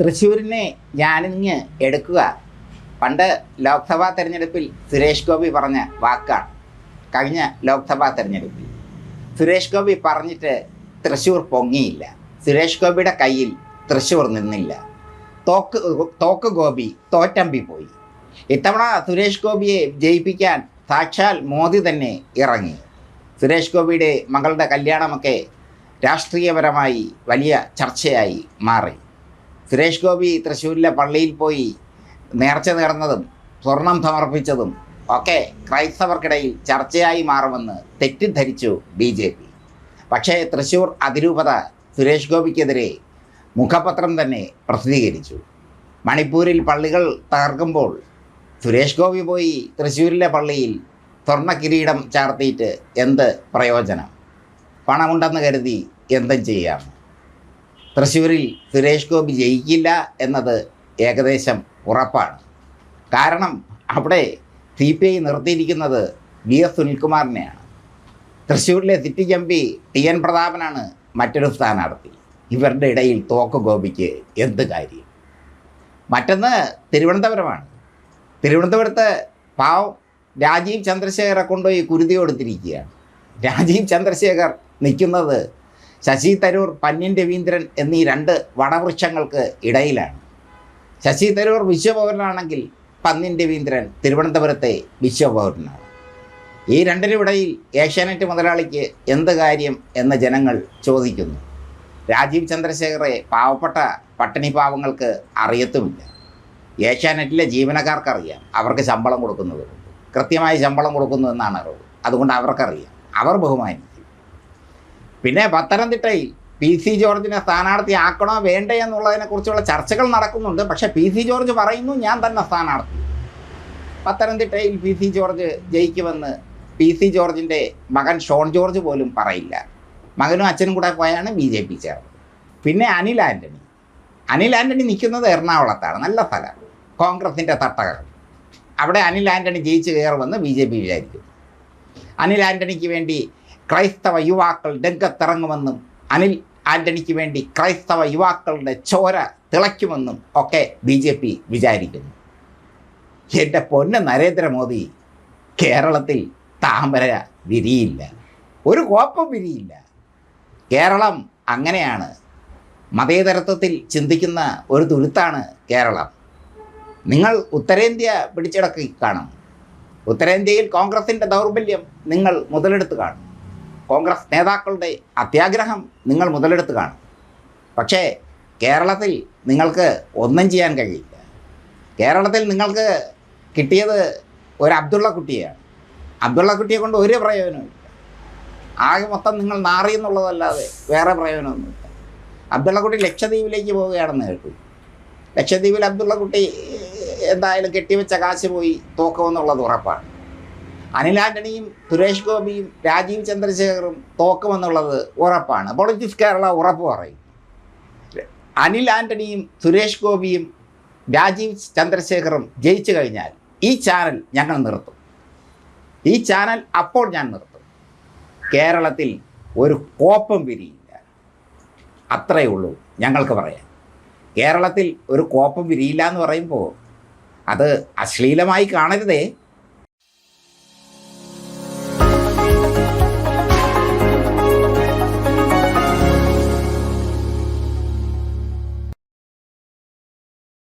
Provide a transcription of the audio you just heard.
തൃശ്ശൂരിനെ ഞാനിങ്ങ് എടുക്കുക. പണ്ട് ലോക്സഭാ തെരഞ്ഞെടുപ്പിൽ സുരേഷ് ഗോപി പറഞ്ഞ വാക്കാണ്. കഴിഞ്ഞ ലോക്സഭാ തെരഞ്ഞെടുപ്പിൽ. സുരേഷ് ഗോപി പറഞ്ഞിട്ട് തൃശ്ശൂർ പൊങ്ങിയില്ല. സുരേഷ് ഗോപിയുടെ കയ്യിൽ തൃശ്ശൂർ നിന്നില്ല. തോക്ക് തോക്ക് ഗോപി തോറ്റമ്പി പോയി. ഇത്തവണ സുരേഷ് ഗോപിയെ ജയിപ്പിക്കാൻ സാക്ഷാൽ മോദി തന്നെ ഇറങ്ങി. സുരേഷ് ഗോപിയുടെ മകളുടെ കല്യാണമൊക്കെ രാഷ്ട്രീയപരമായി വലിയ ചർച്ചയായി മാറി. സുരേഷ് ഗോപി തൃശ്ശൂരിലെ പള്ളിയിൽ പോയി നേർച്ച നേർന്നതും സ്വർണം സമർപ്പിച്ചതും ഒക്കെ ക്രൈസ്തവർക്കിടയിൽ ചർച്ചയായി മാറുമെന്ന് തെറ്റിദ്ധരിച്ചു ബി ജെ പി. പക്ഷേ തൃശ്ശൂർ അതിരൂപത സുരേഷ് ഗോപിക്കെതിരെ മുഖപത്രം തന്നെ പ്രസിദ്ധീകരിച്ചു. മണിപ്പൂരിൽ പള്ളികൾ തകർക്കുമ്പോൾ സുരേഷ് ഗോപി പോയി തൃശ്ശൂരിലെ പള്ളിയിൽ സ്വർണ കിരീടം ചാർത്തിയിട്ട് എന്ത് പ്രയോജനം? പണമുണ്ടെന്ന് കരുതി എന്തും ചെയ്യാം. തൃശ്ശൂരിൽ സുരേഷ് ഗോപി ജയിക്കില്ല എന്നത് ഏകദേശം ഉറപ്പാണ്. കാരണം അവിടെ സി പി ഐ നിർത്തിയിരിക്കുന്നത് വി എസ് സുനിൽകുമാറിനെയാണ്. തൃശ്ശൂരിലെ city M P T N പ്രതാപനാണ് മറ്റൊരു സ്ഥാനാർത്ഥി. ഇവരുടെ ഇടയിൽ തോക്ക് ഗോപിക്ക് എന്ത് കാര്യം? മറ്റൊന്ന് തിരുവനന്തപുരമാണ്. തിരുവനന്തപുരത്ത് പാവം രാജീവ് ചന്ദ്രശേഖരെ കൊണ്ടുപോയി കുരുതി കൊടുത്തിരിക്കുകയാണ്. രാജീവ് ചന്ദ്രശേഖർ നിൽക്കുന്നത് ശശി തരൂർ പന്യൻ രവീന്ദ്രൻ എന്നീ രണ്ട് വടവൃക്ഷങ്ങൾക്ക് ഇടയിലാണ്. ശശി തരൂർ വിശ്വപൗരനാണെങ്കിൽ പന്ന്യൻ രവീന്ദ്രൻ തിരുവനന്തപുരത്തെ വിശ്വപൗരനാണ്. ഈ രണ്ടിനുമിടയിൽ ഏഷ്യാനെറ്റ് മുതലാളിക്ക് എന്ത് കാര്യം എന്ന് ജനങ്ങൾ ചോദിക്കുന്നു. രാജീവ് ചന്ദ്രശേഖറെ പാവപ്പെട്ട പട്ടിണി പാവങ്ങൾക്ക് അറിയത്തുമില്ല. ഏഷ്യാനെറ്റിലെ ജീവനക്കാർക്കറിയാം. അവർക്ക് ശമ്പളം കൊടുക്കുന്നത് കൃത്യമായി ശമ്പളം കൊടുക്കുന്നു എന്നാണ് അറിവ്. അതുകൊണ്ട് അവർക്കറിയാം. അവർ ബഹുമാനിക്കും. പിന്നെ പത്തനംതിട്ടയിൽ പി സി ജോർജിനെ സ്ഥാനാർത്ഥി ആക്കണോ വേണ്ടേ എന്നുള്ളതിനെ കുറിച്ചുള്ള ചർച്ചകൾ നടക്കുന്നുണ്ട്. പക്ഷെ പി സി ജോർജ് പറയുന്നു ഞാൻ തന്നെ സ്ഥാനാർത്ഥി. പത്തനംതിട്ടയിൽ പി സി ജോർജ് ജയിക്കുമെന്ന് പി സി ജോർജിന്റെ മകൻ ഷോൺ ജോർജ് പോലും പറയില്ല. മകനും അച്ഛനും കൂടെ പോയാണ് ബി ജെ പി ചേർന്നത്. പിന്നെ അനിൽ ആന്റണി അനിൽ ആന്റണി നിൽക്കുന്നത് എറണാകുളത്താണ്. നല്ല സ്ഥലം. കോൺഗ്രസിന്റെ തട്ടകൾ അവിടെ അനിൽ ആന്റണി ജയിച്ച് കയറുമെന്ന് ബി ജെ പി വിചാരിക്കും അനിൽ ആന്റണിക്ക് വേണ്ടി ക്രൈസ്തവ യുവാക്കൾ രംഗത്തിറങ്ങുമെന്നും അനിൽ ആന്റണിക്ക് വേണ്ടി ക്രൈസ്തവ യുവാക്കളുടെ ചോര തിളയ്ക്കുമെന്നും ഒക്കെ ബി ജെ പി വിചാരിക്കുന്നു. എന്റെ പൊന്ന് നരേന്ദ്രമോദി കേരളത്തിൽ താമര വിരിയില്ല. ഒരു കോപ്പം വിരിയില്ല. കേരളം അങ്ങനെയാണ്. മതേതരത്വത്തിൽ ചിന്തിക്കുന്ന ഒരു തുരുത്താണ് കേരളം. നിങ്ങൾ ഉത്തരേന്ത്യ പിടിച്ചടക്കി കാണും. ഉത്തരേന്ത്യയിൽ കോൺഗ്രസിന്റെ ദൗർബല്യം നിങ്ങൾ മുതലെടുത്ത് കാണും. കോൺഗ്രസ് നേതാക്കളുടെ അത്യാഗ്രഹം നിങ്ങൾ മുതലെടുത്ത് കാണും. പക്ഷേ കേരളത്തിൽ നിങ്ങൾക്ക് ഒന്നും ചെയ്യാൻ കഴിയില്ല. കേരളത്തിൽ നിങ്ങൾക്ക് കിട്ടിയത് ഒരു അബ്ദുള്ള കുട്ടിയാണ് അബ്ദുള്ള കുട്ടിയെ കൊണ്ട് ഒരു പ്രയോജനമില്ല ആകെ മൊത്തം നിങ്ങൾ നാറി എന്നുള്ളതല്ലാതെ വേറെ പ്രയോജനമൊന്നുമില്ല അബ്ദുള്ള കുട്ടി ലക്ഷദ്വീപിലേക്ക് പോവുകയാണെന്ന് കേട്ടു. ലക്ഷദ്വീപിൽ അബ്ദുള്ള കുട്ടി എന്തായാലും കെട്ടിവെച്ച കാശ് പോയി തോക്കുമെന്നുള്ളത് ഉറപ്പാണ്. അനിൽ ആന്റണിയും സുരേഷ് ഗോപിയും രാജീവ് ചന്ദ്രശേഖറും തോക്കുമെന്നുള്ളത് ഉറപ്പാണ്. പൊളിറ്റിക്സ് കേരള ഉറപ്പ് പറയും. അനിൽ ആന്റണിയും സുരേഷ് ഗോപിയും രാജീവ് ചന്ദ്രശേഖറും ജയിച്ചു കഴിഞ്ഞാൽ ഈ ചാനൽ ഞങ്ങൾ നിർത്തും. ഈ ചാനൽ അപ്പോൾ ഞാൻ നിർത്തും. കേരളത്തിൽ ഒരു കോപ്പം വിരിയില്ല. അത്രയേ ഉള്ളൂ ഞങ്ങൾക്ക് പറയാം കേരളത്തിൽ ഒരു കോപ്പം വിരിയില്ല എന്ന് പറയുമ്പോൾ അത് അശ്ലീലമായി കാണരുതേ.